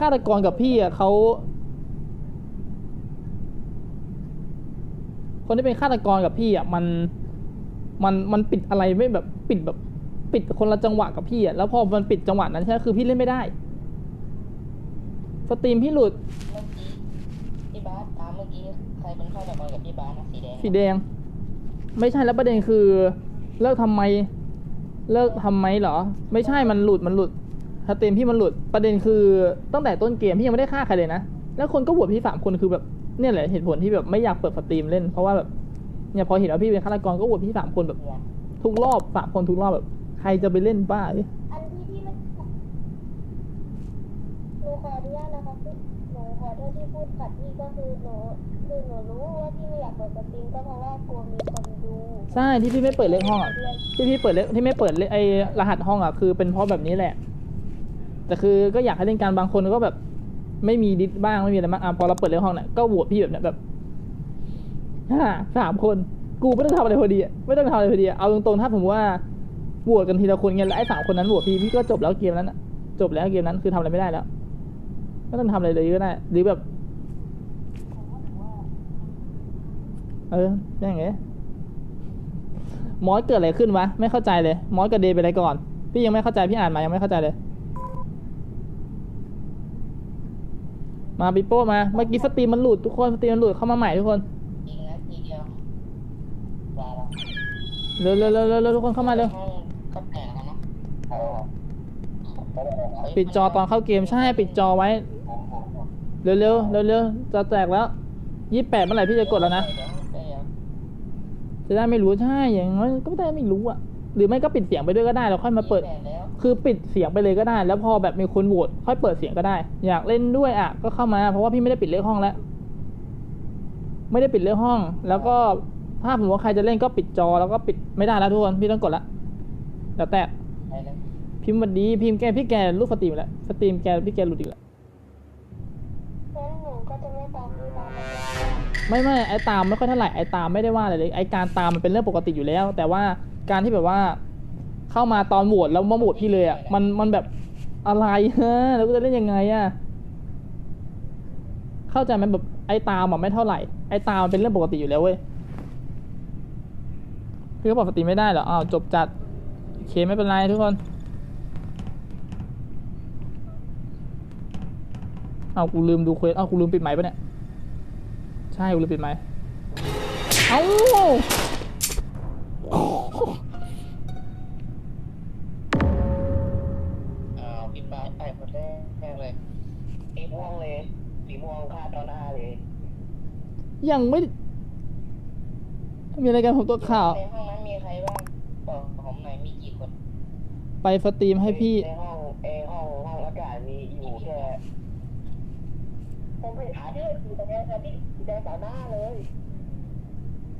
ฆาตกรกับพี่อะเขาคนที่เป็นฆาตกรกับพี่อะมันมันมันปิดอะไรไม่แบบปิดแบบ ปิดคนละจังหวะกับพี่อะแล้วพอมันปิดจังหวะนั้นใช่ไหมคือพี่เล่นไม่ได้สตรีมพี่หลุดเมื่อกี้พี่บาสตามเมื่อกี้ใครเป็นฆาตกรกับพี่บาสนะสีแดงสีแดง ไม่ใช่แล้วประเด็นคือ เลิกทำไม เลิกทำไมเหรอ ไม่ใช่มันหลุดมันหลุด สตรีมพี่มันหลุดประเด็นคือตั้งแต่ต้นเกมพี่ยังไม่ได้ฆ่าใครเลยนะ แล้วคนก็บวชพี่สามคนคือแบบเนี่ยแหละเหตุผลที่แบบไม่อยากเปิดสตรีมเล่น เพราะว่าแบบเนี่ยพอเห็นว่าพี่เป็นฆาตกรก็บวชพี่สามคนแบบเนี่ยทุกรอบสามคนทุกรอบแบบ ใครจะไปเล่นบ้าเอ้ยอันที่พี่ไม่หนูขออนุญาตนะคะพี่หนูขอโทษที่พูดขัดพี่ก็คือหนูคือหนูรู้ว่าพี่ไม่อยากเปิดสตรีมก็เพราะว่ากลัวมีคนดูใช่ที่พี่ไม่เปิดเลขห้องอะที่พี่เปิดเลขที่ไม่เปิดเลขไอรหัสห้องอะคือเป็นเพราะแบบนี้แหละ แต่คือก็อยากให้เล่นการบางคนก็แบบ ไม่มีดิสบ้างไม่มีอะไรบ้างอะพอเราเปิดเลขห้องเนี่ยก็โหวตพี่แบบเนี้ยแบบห้าสามคนกูไม่ต้องทำอะไรพอดีไม่ต้องทำอะไรพอดีเอาตรงๆถ้าผมว่าโหวตกันทีละคนเงี้ยแล้วไอ้สามคนนั้นโหวตพี่พี่ก็จบแล้วเกมนั้นอะจบแล้วเกมนั้นคือทำอะไรไม่ได้แล้วไม่ต้องทำอะไรเลยก็ได้หรือแบบ เออแม่งไงมอสเกิดอะไรขึ้นวะ ไม่เข้าใจเลย มอสกับเดย์เป็นอะไรก่อน พี่ยังไม่เข้าใจพี่อ่านมายังไม่เข้าใจเลย มาปิโป้มา เมื่อกี้สตรีมมันหลุดทุกคนสตรีมมันหลุดเข้ามาใหม่ทุกคนยิงนะทีเดียวลาละเร็วเร็วเร็วเร็วเร็วทุกคนเข้ามาเร็วห้องก็แตกแล้วนะเออปิดจอตอนเข้าเกมใช่ปิดจอไว้ เร็วเร็วเร็วเร็วจะแตกแล้วยี่แปดเมื่อไหร่พี่จะกดแล้วนะเดี๋ยวเดี๋ยวจะได้ไม่รู้ใช่อย่างน้อยก็ไม่ได้ไม่รู้อะ หรือไม่ก็ปิดเสียงไปด้วยก็ได้แล้วค่อยมาเปิดยี่สิบแปแล้วคือปิดเสียงไปเลยก็ได้ แล้วพอแบบมีคนโหวตค่อยเปิดเสียงก็ได้ อยากเล่นด้วยอะก็เข้ามาเพราะว่าพี่ไม่ได้ปิดเลขห้องแล้ว ไม่ได้ปิดเลขห้อง แล้วก็ถ้าผมว่าใครจะเล่นก็ปิดจอแล้วก็ปิดไม่ได้แล้วทุกคนพี่ต้องกดละเดี๋ยวแตกไปเลยพิมพ์วันดีพิมพ์แกพี่แกลูกสตรีมแล้วสตรีมแกพี่แกหลุดอีกแล้วงั้นหนูก็จะไม่ตามพี่บาสแล้วไม่ไม่ไอตามไม่ค่อยเท่าไหร่ไอตามไม่ได้ว่าอะไรเลยไอการตามมันเป็นเรื่องปกติอยู่แล้ว แต่ว่า การที่แบบว่า เข้ามาตอนโหวตแล้วมาโหวตพี่เลยอะมันมันแบบอะไรฮะแล้วก็จะเล่นยังไงอะเข้าใจไหมแบบไอ้ตามอะไม่เท่าไหร่ไอ้ตามมันเป็นเรื่องปกติอยู่แล้วเว้ยพี่ก็บอกสตรีมไม่ได้เหรออ้าวจบจัดโอเคไม่เป็นไรทุกคนเอากูลืมดูเควสเอากูลืมปิดไมค์ปะเนี่ย ใช่ กูลืมปิดไมค์เอ้า ม่วงเลยสีม่วงฆ่าต่อหน้าเลยยังไม่ มีอะไรกันผมตัวข่าว ในห้องนั้นมีใครบ้างบอกผมหน่อยมีกี่คนไปสตรีมให้พี่ ในห้องเอห้องห้องอากาศมีอยู่แค่ผมไปหาที่สีแดงค่ะที่สีแดงต่อหน้าเลย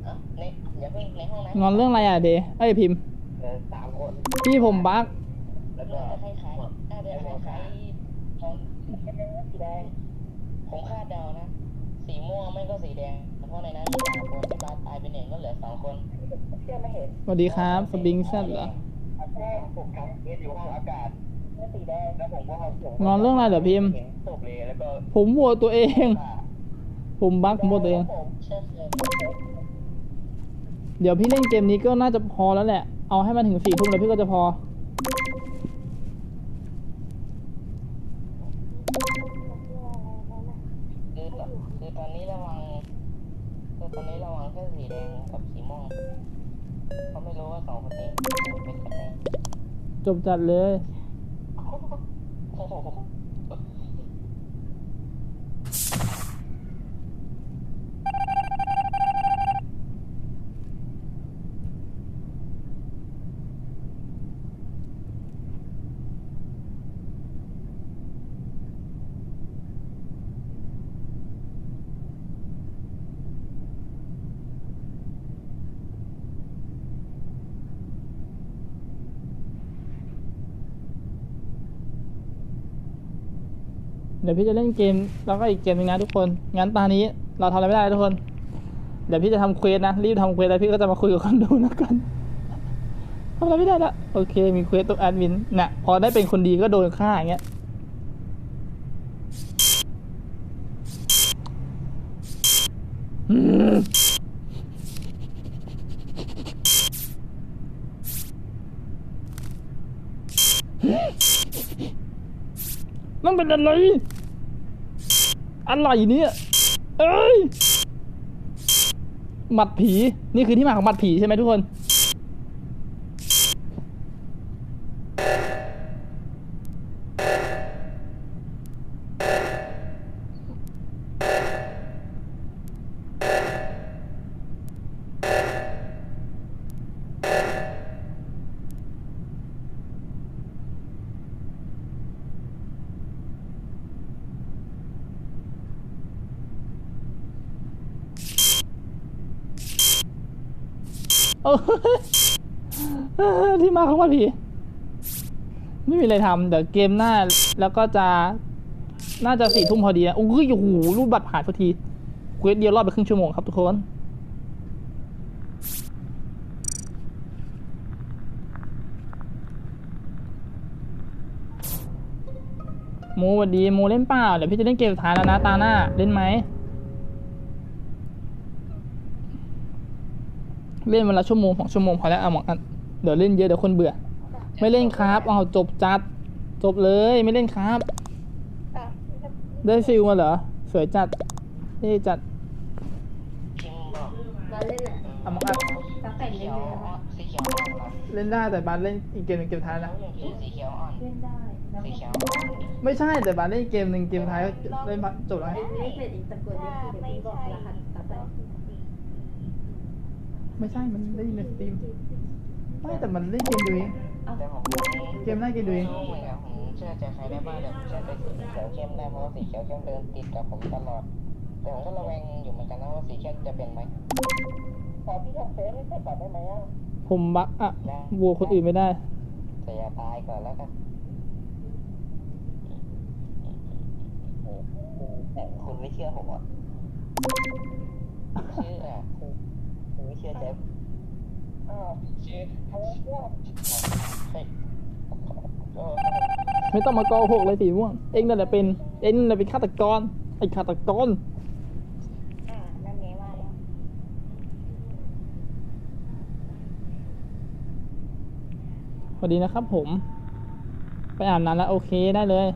อะในอย่าเพิ่งในห้องนั้นงอนเรื่องอะไรอะเดย์เอ้ยพิมพ์ เออสามคน พี่ผมบั๊กแล้วก็ คล้ายๆน่าจะคล้ายๆของ สีแดง ผมคาดเดานะ สีม่วงไม่ก็สีแดง เพราะในนั้นมีสามคนที่บาสตายไปหนึ่งก็เหลือสองคนเชื่อไม่เห็นสวัสดีครับสปริงแซดเหรอแม่ผมทำเคสอยู่ห้องอากาศนี่สีแดงแล้วผมก็เอาส่งงอนเรื่องอะไรเหรอพิมพ์เห็นศพเลยแล้วก็ผมโหวตตัวเอง ผมบั๊กผมโหวตตัวเองผมเชื่อเลยเดี๋ยวพี่เล่นเกมนี้ก็น่าจะพอแล้วแหละ เอาให้มันถึงสี่ทุ่มแล้วพี่ก็จะพอคือ จบจัดเลยี๋ยวพี่จะเล่นเกมแล้วก็อีกเกมนึงนะทุกคนงั้นตอนนี้เราทำอะไรไม่ได้ทุกคน เดี๋ยวพี่จะทำเควสนะรีบทำเควสแล้วพี่ก็จะมาคุยกับคนดูนะกันทำอะไรไม่ได้แล้วโอเค มีเควสตรงแอดมินเนี่ยพอได้เป็นคนดีก็โดนฆ่าอย่างเงี้ยต้องเป็นอะไร อะไรเนี่ยเอ้ยหมัดผี นี่คือที่มาของหมัดผีใช่ไหมทุกคน ที่มาของวันผี ไม่มีอะไรทำเดี๋ยวเกมหน้า แล้วก็จะน่าจะสี่ทุ่มพอดีนะ โอ้ยโอ้โหรูปบัตรผ่านสักทีเควสเดียวรอบไปครึ่งชั่วโมงครับทุกคนโมสวัสดีโมเล่นเปล่า เดี๋ยวพี่จะเล่นเกมสุดท้ายแล้วนะ ตาหน้า เล่นไหม เล่นวันละชั่วโมงสองชั่วโมงพอแล้วเอาหมองอันเดี๋ยวเล่นเยอะเดี๋ยวคนเบื่อ ไม่เล่นครับเอาจบจัด จบเลยไม่เล่นครับ อะได้ฟิลมาเหรอ สวยจัดเท่จัดพิมพ์บอกมาเล่นอะเอามาอัดตั้งแต่สีเล่เขีนยวเลยอ่อนสีเขียวอ่อนเหรอเล่นได้แต่บาสเล่นอีกเกมหนึ่งเกมท้ายแล้นะวอย่างที่สีเขียวอ่อนเล่นได้แล้วสีก็เขียวอ่อนไม่ใช่แต่บาสเล่นอีกเกมหนึ่งเกมท้ายเล่นบาสจบแล้ว เล่นเป็นอีกตะกดนี่คือเดี๋ยวพี่บอกรหัสต่อ ไปไม่ใช่มันได้ยินในสตรีมไม่แต่มันเล่นเกมดูเองแต่ผมเกมหน้าเกมดูเองรู้เหมือนกันผมเชื่อใจใครได้บ้างเดี๋ยวผมเชื่อใจสีเขียวเข้มได้เพราะว่าสีเขียวเข้มเดินติดกับผมตลอด แต่ผมก็ระแวงอยู่เหมือนกันนะว่าสีเข้มจะเป็นไหมพอพี่ทำเฟซไม่ใช่ตัดได้ไหมอะผมบักอะวัวคนอื่นไม่ได้แต่อย่าตายก่อนแล้วกันแต่คุณไม่เชื่อผมอะเชื่อคุณ คุณไม่เชื่อเจ๊อ้าวเชื่อเชื่อเฮ้ยก็ไม่ต้องมาโกหกเลยสีม่วง เองนั่นแหละเป็น เองนั่นแหละเป็นฆาตกร ไอ้ฆาตกร อ่านั่นไงว่าแล้วสวัสดีนะครับผม ไปอาบน้ำแล้วโอเคได้เลย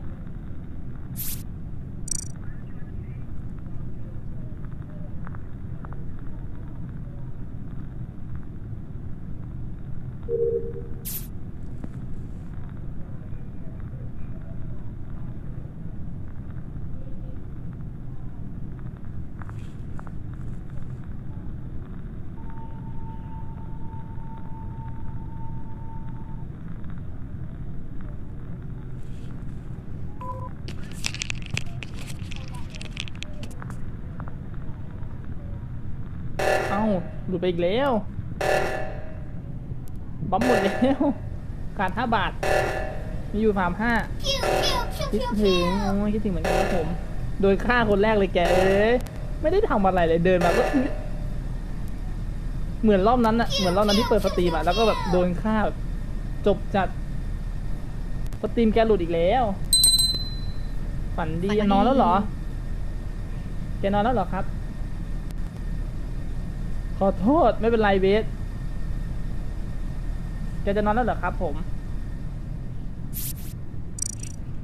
เอ้าห ลุดไปอีกแล้วบัมหมดแล้วขาดห้าบาท มีอยู่สามห้าคิดถึงโอ้ยคิดถึงเหมือนกันครับผม โดยฆ่าคนแรกเลยแกเอ้ยไม่ได้ทำอะไรเลยเดินมาก็เหมือนรอบนั้นอะเหมือนรอบนั้นที่เปิดสตรีมอะแล้วก็แบบโดนฆ่าแบบจบจัดสตรีมแกหลุดอีกแล้ว ฝันดีนอนแล้วเหรอ แกนอนแล้วเหรอครับ ขอโทษไม่เป็นไรเบสแกจะนอนแล้วเหรอครับ ผม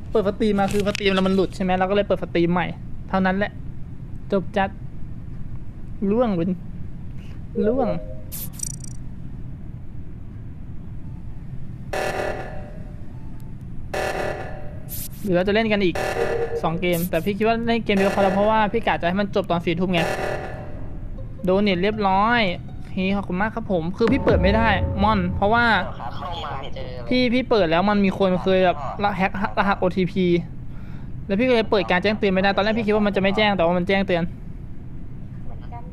เปิดสตรีมมาคือสตรีมแล้วมันหลุดใช่ไหมเราก็เลยเปิดสตรีมใหม่ เท่านั้นแหละ จบจัดล่วงเป็นล่วงหรือเราจะเล่นกันอีกสองเกม แต่พี่คิดว่าเล่นเกมเดียวพอแล้วเพราะว่าพี่กะจะให้มันจบตอนสี่ทุ่มไง โดนเน็ตเรียบร้อยโอเคขอบคุณมากครับผมคือพี่เปิดไม่ได้ม่อน เพราะว่าครับเข้ามาเจอเลยพี่พี่เปิดแล้วมันมีคนเคยแบบแฮกรหัส OTP แล้วพี่ก็เลยเปิดการแจ้งเตือนไม่ได้ตอนแรกพี่คิดว่ามันจะไม่แจ้งแต่ว่ามันแจ้งเตือนเหมือนกัน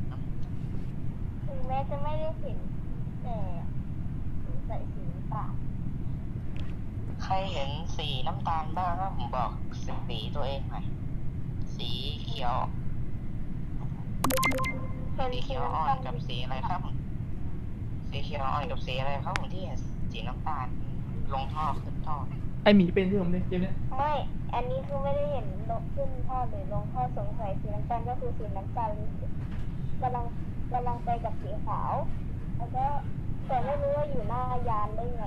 ถึงแม้จะไม่ได้เห็นแต่ใส่สีปากใครเห็นสีน้ำตาลบ้างครับผมบอกสีตัวเองหน่อยสีเขียวเห็น สีสีเขียวอ่อน้ำตานลกับสีอะไรครับ สีเขียวอ่อนกับสีอะไรครับผมที่เห็นสีน้ำตาลลงท่อขึ้นท่อ ไอหมีเป็นที่ผมเล่นเกมเนี้ยไม่ อันนี้คือไม่ได้เห็นลงขึ้นท่อหรือลงท่อสงสัยสีน้ำตาลก็คือสีน้ำตาลกำลังกำลังไปกับสีขาว แล้วก็แต่ไม่รู้ว่าอยู่หน้ายานได้ไง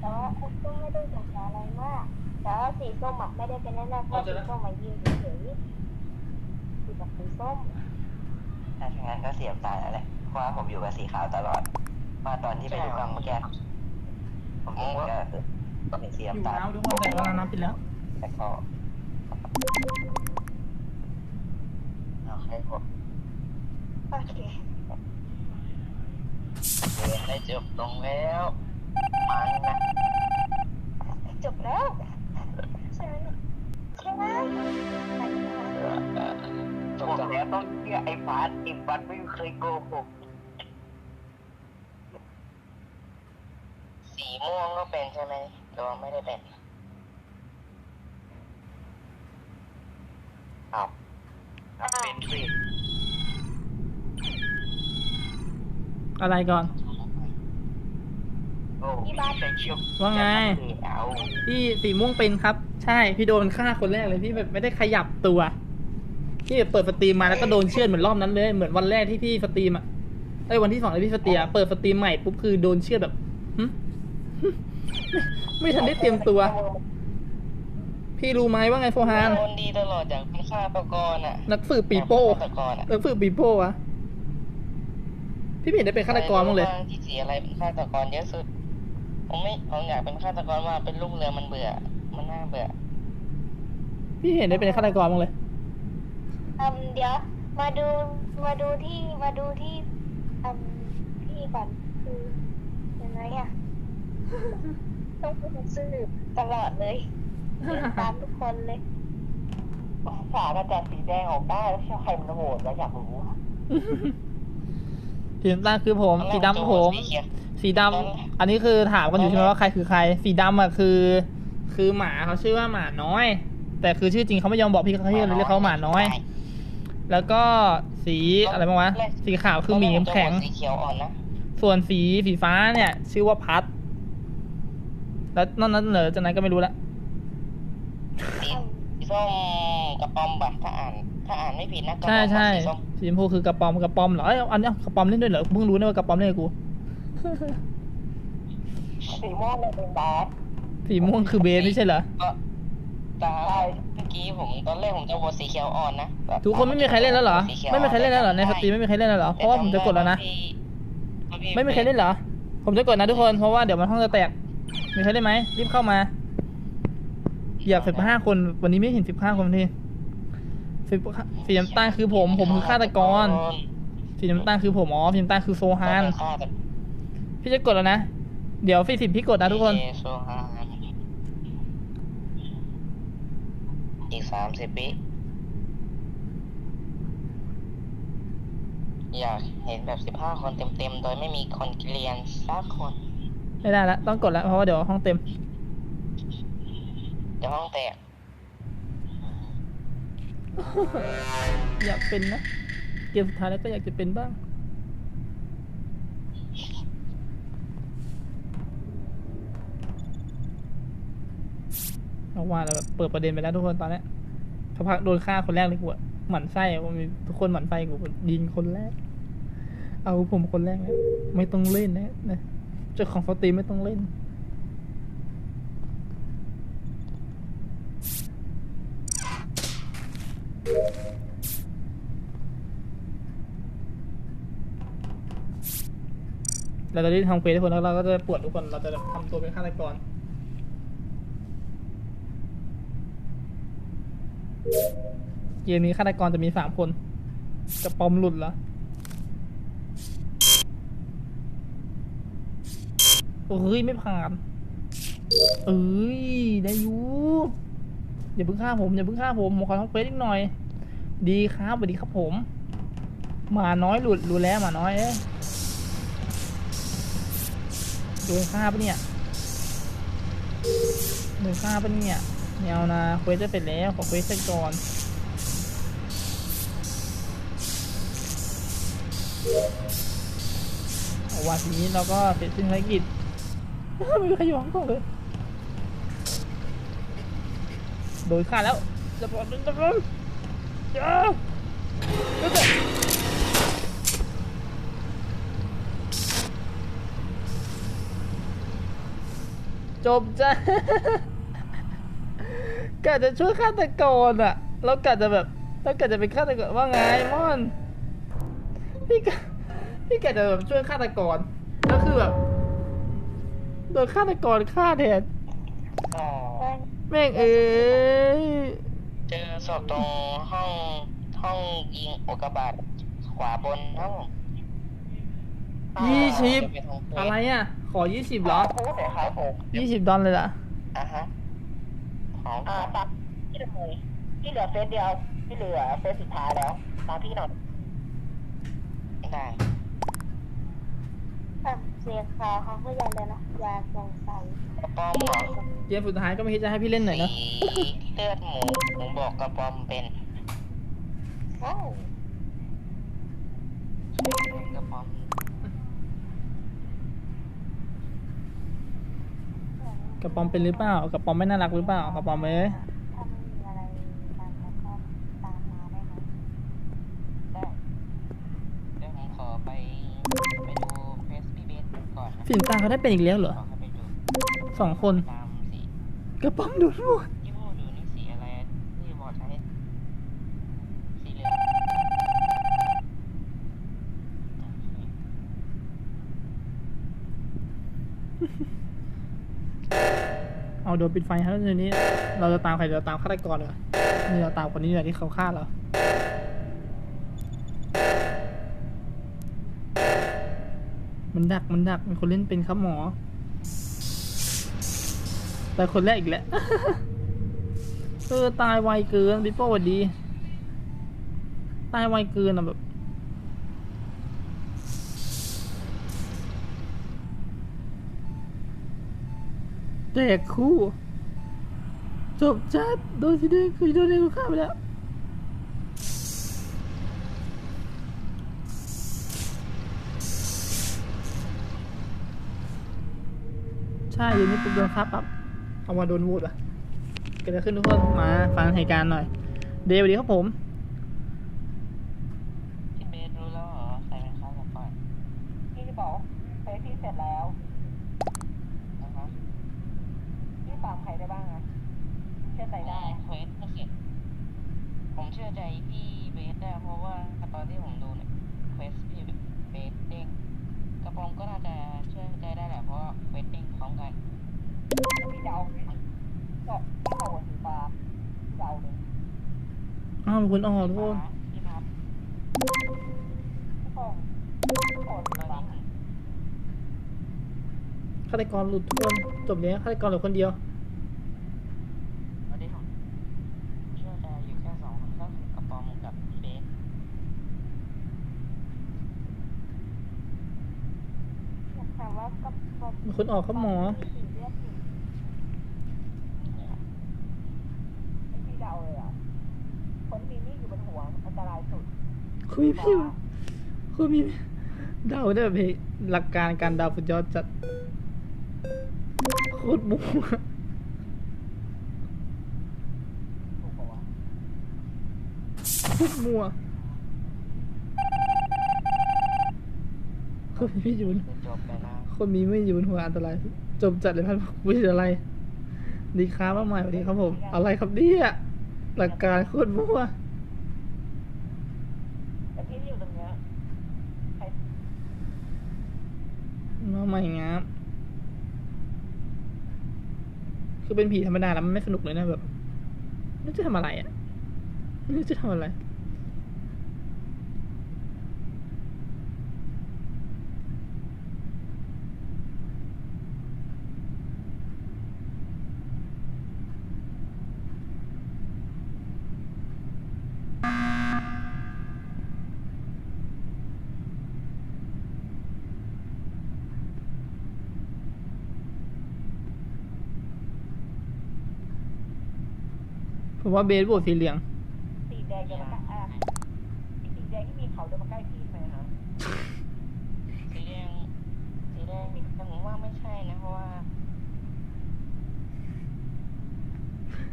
แต่ว่าก็ไม่ได้สงสัยอะไรมาก แต่ว่าสีส้มอะไม่ได้เป็นแน่ๆเพราะสีส้มมายิงเฉยๆอยู่กับสีส้ม ถ้าอย่างนั้นก็เสียบตายแล้วแหละเพราะว่าผมอยู่กับสีขาวตลอดมาตอนที่ไปดูกล้องเมื่อกี้ผมเองก็คือเป็นเสียบอยู่ตายน้ำทุกคนแต่ว่าน้ำปิดแล้วแต่ก็เอาให้ผมโอเคเรียนได้จบลงแล้วมันนะจบแล้ว ต้องเชื่อไอ้ฟัดไอ้ฟัดไม่เคยโกหกสีม่วงก็เป็นใช่ไหมหรือว่าไม่ได้เป็นอ้าวเป็นสิอะไรก่อนโอ้พี่บ้านไปเชียวว่าไงเอาพี่สีม่วงเป็นครับ ใช่ พี่โดนฆ่าคนแรกเลย พี่แบบไม่ได้ขยับตัว พี่แบบเปิดสตรีมมาแล้วก็โดนเชือดเหมือนรอบนั้นเลย เหมือนวันแรกที่พี่สตรีมอะไอ้ยวันที่สองที่พี่สตรีมอะเปิดสตรีมใหม่ปุ๊บคือโดนเชือดแบบหึไม่ไม่ทันได้เตรียมตัว พี่รู้ไหมว่าไงโฟฮานคนดีตลอดจากเป็นฆาตกรอะนักสืบปีโป้ฆาตกรอะนักสืบปีโป้วะพี่ไม่เห็นได้เป็นฆาตกรมั้างเลย ที่สีอะไรเป็นฆาตกรเยอะสุด ผมไม่ผมอยากเป็นฆาตกรว่าเป็นลูกเรือมันเบื่อ มันน่าเบื่อ พี่เห็นได้เป็นฆาตกรมั้างเลย อืมเดี๋ยวมาดูมาดูที่มาดูที่อืมพี่ก่อนคือยังไงอะต้องเป็นสืบตลอดเลยเดินตามทุกคนเลยฝากระจายสีแดงออกได้แล้วใช่ใครมันโหดแล้วอยากรู้สีน้ำตาลคือผม สีดำผมสีเขียวสีดำอันนี้คือถามกันอยู่ใช่ไหมว่าใครคือใคร สีดำอะคือ คือหมาเขาชื่อว่าหมาน้อย แต่คือชื่อจริงเขาไม่ยอมบอกพี่เขาเรียกเรียกเขาหมาน้อย แล้วก็สีอะไรบ้างวะ สีขาวคือหมีน้ำแข็ง สีเขียวอ่อนนะ ส่วนสีสีฟ้าเนี่ย ชื่อว่าพัด แล้วนอกนั้นเหลือจากนั้นก็ไม่รู้ละสีสีส้มกระป๋อมปะถ้าอ่านถ้าอ่านไม่ผิดนะกระป๋อมใช่ใช่สีส้มสีชมพูคือกระปอมกระปอมเหรอเอ้ยอันนี้กระปอมเล่นด้วยเหรอเพิ่งรู้นะว่ากระปอมเล่นกับกูสีม่วงเป็นบาสสีม่วงคือเบสไม่ใช่เหรอก็ ตาเมื่อกี้ผมตอนแรกผมจะโหวตสีเขียวอ่อนนะแบบทุกคนไม่มีใครเล่นแล้วเหรอ สีขียวไม่มีใครเล่นแล้วเหรอในสตรีมไม่มีใครเล่นแล้วเหรอเพราะว่าผมจะกดแล้วนะไม่มีใครเล่นเหรอ ผมจะกดนะทุกคนเพราะว่าเดี๋ยวมันห้องจะแตกมีใครเล่นไหมรีบเข้ามาอยากสิบห้าคนวันนี้ไม่เห็นสิบห้าคนทีสิบสีน้ำตาลคือผม ผมคือฆาตกรสีน้ำตาลคือผมอ๋อสีน้ำตาลคือโซฮานฆาตกรพี่จะกดแล้วนะ เดี๋ยวฟีสิบพี่กดนะทุกคน เอโซฮานอีกสามสิบปีอยากเห็นแบบสิบห้าคนเต็มๆ โดยไม่มีคนเรียนสักคน ไม่ได้ละต้องกดแล้วเพราะว่าเดี๋ยวห้องเต็ม เดี๋ยวห้องแตก อยากเป็นนะ เกมสุดท้ายแล้วก็อยากจะเป็นบ้าง เอาว่าแล้วแบบเปิดประเด็นไปแล้วทุกคนตอนนี้สักพักโดนฆ่าคนแรกเลยกูอะหมั่นไส้ว่ามีทุกคนหมั่นไส้กูยิงคนแรก เอาผมคนแรกนะไม่ต้องเล่นนะนะเจ้าของสตรีไม่ต้องเล่นเราจะได้ทำเควสทุกคนแล้วเราก็จะปวดทุกคนเราจะทำตัวเป็นฆาตกร เกมนี้ฆาตกรจะมีสามคน จะปอมหลุดเหรอ เอ้ย ไม่ผ่าน เอ้ย ได้อยู่อย่าเพิ่งฆ่าผมอย่าเพิ่งฆ่าผมผมขอทำเควสอีกหน่อย ดีครับสวัสดีครับผมหมาน้อยหลุดรู้แล้วหมาน้อยเอ้ยโดนฆ่าปะเนี่ยโดนฆ่าปะเนี่ยไม่เอานะเควสจะเป็นแล้วขอเควสเสร็จก่อน วันนี้เราก็เสร็จสิ้นภารกิจไม่มีขยองก็เลยโดยฆ่าแล้วจะบอดนึงตะกอนเจ้าจบจ้ะกะจะช่วยฆาตกรอะ แล้วกะจะแบบ แล้วกะจะเป็นฆาตกอนว่าไงมอน พี่กะพี่กะจะแบบช่วยฆาตกรแล้วคือแบบโดนฆาตกรฆ่าแทนอ๋อแม่งเอ้ยเจอศพตรงห้องห้องยิงอุกกาบาตขวาบนห้องยี่สิบจะเป็นห้งเฟสอะไรอะ ขอยี่สิบเหรอพูดแต่ครับผมยี่สิบดอลเลยล่ะอะฮะของอ่าตัดที่เลยที่เหลือเฟสเดียวที่เหลือเฟสสุดท้ายแล้วตามพี่หน่อย ได้แบบเสียขาวเขาก็ยังเลยนะยาสงสัยกระป๋อมเหรอเกมสุดท้ายก็ไม่คิดจะให้พี่เล่นหน่อยนะ สีเลือดหมูหมูบอกกระป๋อมเป็นว้าวกระป๋อมกระป๋อมเป็นหรือเปล่า กระป๋อมไม่น่ารักหรือเปล่า กระป๋อมเอ้ย ถ้าไม่มีอะไรตามแล้วก็ตามมาได้ไหม ได้เดี๋ยวผมขอไปไปดูเฟซพี่เบส ก่อนนะสินตาเขาได้เป็นอีกแล้วเหรอสองคนตามสีกระป๋อมโดนหมดที่พูดอยู่นี่สีอะไรที่บอกใช้สีเหลืองเอาโดนปิดไฟครับทีนี้ เราจะตามใครเราตามฆาตกรเหรอนี่เราตามคนนี้เลยที่เขาฆ่าเรา มันดักมันดักมีคนเล่นเป็นครับหมอ แต่คนแรกอีกแล้วเออตายไวเกินพี่โป้สวัสดี ตายไวเกินอะแบบแตกคู่ จบจัดโดนสีแดงคือโดนแดงกูฆ่าไปแล้ว ใช่เดี๋ยวนี้ปุ๊บโดนฆ่าปั๊บเอามาโดนวูดอะเกิดอะไรขึ้นทุกคนมาฟังเหตุการณ์หน่อย เดย์สวัสดีครับผมพี่เบสรู้แล้วเหรอใครเป็นฆาตกรพี่จะบอกเฟซพี่เสร็จแล้วนะฮะพี่ปราบใครได้บ้างอะเชื่อใจได้เฟซไม่เสร็จผมเชื่อใจพี่เบสได้เพราะว่าตอนที่ผมดูเนี่ยเฟซพี่เบสเด้ง กระปองก็น่าจะเชื่อใจได้แหละเพราะว่าเฟซเด้งพร้อมกันพี่เดาก็พี่เขาสีฟ้าเดาเลยอ้าวมีคนออกทุกคนพี่ครับพี่ปองพี่ปองตอนนี้ฆาตกรหลุดทุกคนจบแล้วฆาตกรเหลือคนเดียวตอนนี้ผมเชื่อใจอยู่แค่สองคนก็คือกระปอมกับ พี่เบสแต่ว่าก็ก็มีคนออกครับหมอ สีเลือดอยู่พี่เดาเลยอะคนที่นี่อยู่บนหัวอันตรายสุดคุยพี่คุยพี่เดาได้แบบหลักการการเดาสุดยอดจัดโคตรมั่วถูกปะวะโคตรมั่วคนมีไม่อยู่บน บไปนะคนมีไม่อยู่บนหัวอันตรายจบจัดเลยพันวิทยอะไร ดีครับว่าใหม่สวัสดีครับผม อะไรครับเนี่ยหลักการโคตรมั่วแต่พี่ที่อยู่ตรงเนี้ยใครมาใหม่งามคือเป็นผีธรรมดาแล้วมันไม่สนุกเลยนะแบบไม่รู้จะทำอะไรอะไม่รู้จะทำอะไร ผมว่าเบสโหวตสีเหลืองสีแดงจะมาใกล้อะสีแดงที่มีเขาจะมาใกล้พี่ไหมฮะสีแดงสีแดงแต่ผมว่าไม่ใช่นะเพราะว่า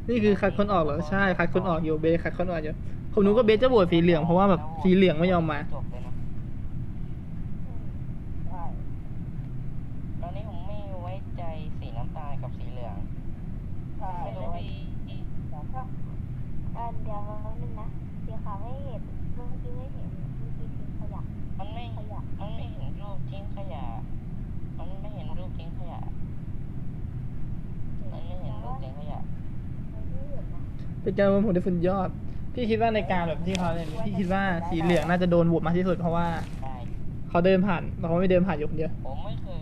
นี่คือคัดคนออกเหรอใช่คัดคนออกอยู่เบสคัดคนออกอยู่ผมนึกว่าเบสจะโหวตสีเหลืองเพราะว่าแบบสีเหลืองไม่ยอมมาจบเลยนะใช่ตอนนี้ผมไม่ไว้ใจสีน้ำตาลกับสี เดี๋ยวนึงนะสีขาวไม่เห็นเมื่อกี้ไม่เห็นเมื่อกี้ทิ้งขยะ มันไม่มันไม่เห็นรูปทิ้งขยะ มันไม่เห็นรูปทิ้งขยะ มันไม่เห็นรูปทิ้งขยะ มันไม่เห็นนะ เป็นการประมูลที่สุดยอด พี่คิดว่าในการแบบที่เขาเนี่ยพี่คิดว่าสีเหลืองน่าจะโดนโหวตมากที่สุดเพราะว่าใช่เขาเดินผ่านเขาไม่เดินผ่านอยู่คนเดียวผมไม่เคย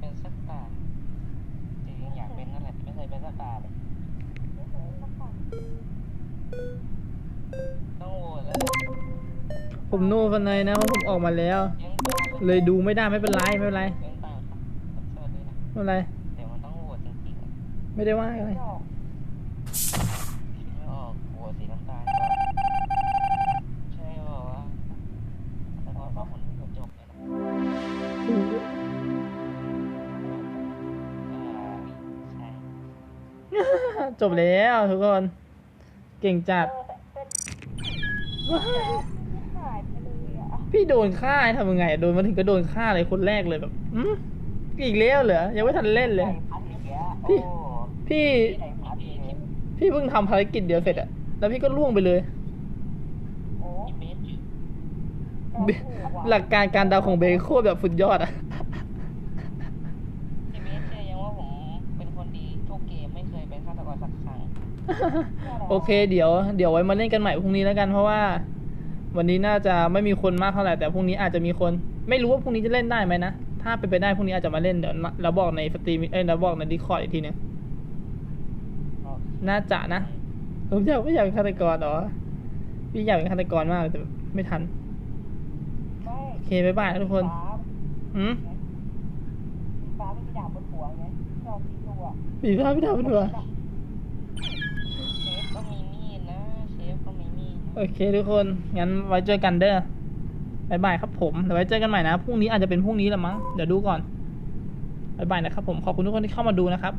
เป็นสักตาจริงๆอยากเป็นนั่นแหละแต่ไม่เคยเป็นสักตาเลยไม่เคยสักครั้งต้องโหวตแล้วนะผมโน่ฟันในนะเพราะผมออกมาแล้ว ยังตาเลยดูไม่ได้ไม่เป็นไรไม่เป็นไรยังตาครับขอโทษด้วยนะไม่เป็นไร เดี๋ยวมันต้องโหวตจริงๆอะไม่ได้ว่าอะไรไม่ออก จบแล้วทุกคน เก่งจัด หายไปเลยอะพี่โดนฆ่าให้ทำยังไง โดนมาถึงก็โดนฆ่าเลยคนแรกเลยแบบอืมอีกแล้วเหรอ ยังไม่ทันเล่นเลย พัดอีกแล้วโอ้พี่ ที่ไหนพันอีกแล้วพี่เพิ่งทำภารกิจเดียวเสร็จอะแล้วพี่ก็ล่วงไปเลย โอ้ที่เบสอยู่ หลักการการเดาของเบโคตรแบบสุดยอดอะ ที่เบสเชื่อยังว่าผมเป็นคนดีทุกเกมไม่เคยเป็นฆาตกรสักครั้ง โอเค เดี๋ยว เดี๋ยวไว้มาเล่นกันใหม่พรุ่งนี้แล้วกันเพราะว่า วันนี้น่าจะไม่มีคนมากเท่าไหร่แต่พรุ่งนี้อาจจะมีคน ไม่รู้ว่าพรุ่งนี้จะเล่นได้ไหมนะ ถ้าเป็นไปได้พรุ่งนี้อาจจะมาเล่นเดี๋ยวเราบอกในสตรีมเอ้ยเราบอกในดิคอร์ดอีกทีหนึงน่าจะนะผมอยากไม่อยากเป็นฆาตกรเหรอพี่อยากเป็นฆาตกรมากเลยแต่ไม่ทันไม่โอเคบ๊ายบายนะทุกคนฟ้าอืมฟ้าไม่มีดาบบนหัวไงชอบที่ตัวผีพาพี่ดาวไปดู โอเคทุกคน งั้นไว้เจอกันเด้อบายบายครับผม เดี๋ยวไว้เจอกันใหม่นะ พรุ่งนี้อาจจะเป็นพรุ่งนี้ละมั้ง เดี๋ยวดูก่อนบายบายนะครับผม ขอบคุณทุกคนที่เข้ามาดูนะครับ